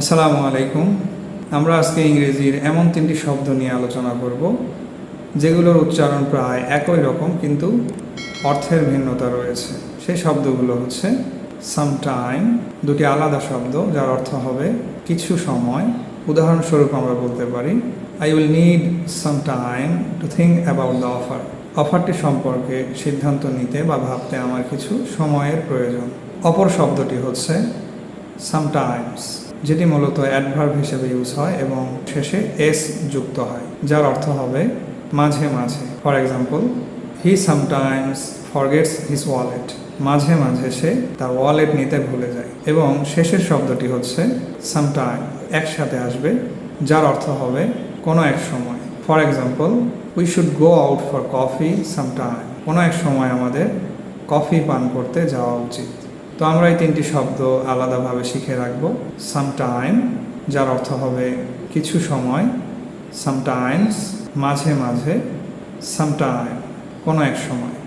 আসসালামু আলাইকুম। আমরা আজকে ইংরেজির এমন তিনটি শব্দ নিয়ে আলোচনা করব, যেগুলোর উচ্চারণ প্রায় একই রকম কিন্তু অর্থের ভিন্নতা রয়েছে। সেই শব্দগুলো হচ্ছে সামটাইম দুটি আলাদা শব্দ যার অর্থ হবে কিছু সময়। উদাহরণস্বরূপ আমরা বলতে পারি I will need some time to think about the offer অফারটি সম্পর্কে সিদ্ধান্ত নিতে বা ভাবতে আমার কিছু সময়ের প্রয়োজন। অপর শব্দটি হচ্ছে সামটাইমস যেটি মূলত অ্যাডভার্ব হিসেবে ইউজ হয় এবং শেষে এস যুক্ত হয়, যার অর্থ হবে মাঝে মাঝে। For example he sometimes forgets his wallet মাঝে মাঝে সে তার ওয়ালেট নিতে ভুলে যায় এবং শেষের শব্দটি হচ্ছে সামটাইম একসাথে আসবে, যার অর্থ হবে কোনো এক সময়। For example we should go out for coffee sometime কোনো এক সময় আমাদের কফি পান করতে যাওয়া উচিত। তো আমরা এই তিনটি শব্দ আলাদাভাবে শিখে রাখব। সামটাইম যার অর্থ হবে কিছু সময়। সামটাইমস মাঝে মাঝে। সামটাইম কোনো এক সময়।